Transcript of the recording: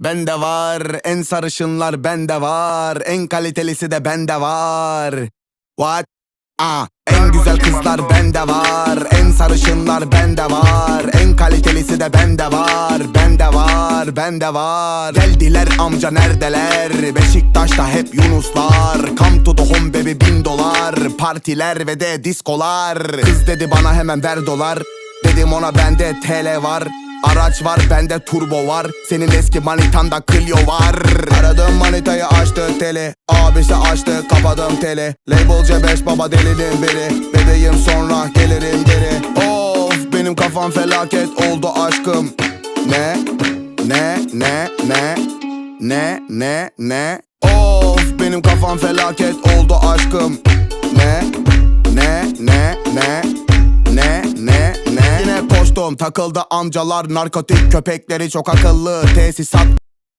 Bende var en sarışınlar bende var En kalitelisi de bende var. What? Ah, en güzel kızlar bende var En sarışınlar bende var En kalitelisi de bende var Bende var, bende var. Geldiler amca neredeler? Beşiktaş'ta hep Yunuslar. Come to the home baby bin dolar. Partiler ve de diskolar. Kız dedi bana hemen ver dolar. Dedim ona bende TL var Araç var bende turbo var. Senin eski manitanda Clio var. Aradım manitayı açtı teli Abisi açtı kapadım teli Label C5 baba delinin biri. Bebeğim sonra gelirim geri. Of benim kafam felaket oldu aşkım. Ne? Ne? Ne? Ne? Ne? Ne? Ne? Of benim kafam felaket oldu aşkım koştum takıldı amcalar narkotik köpekleri çok akıllı. Tesisat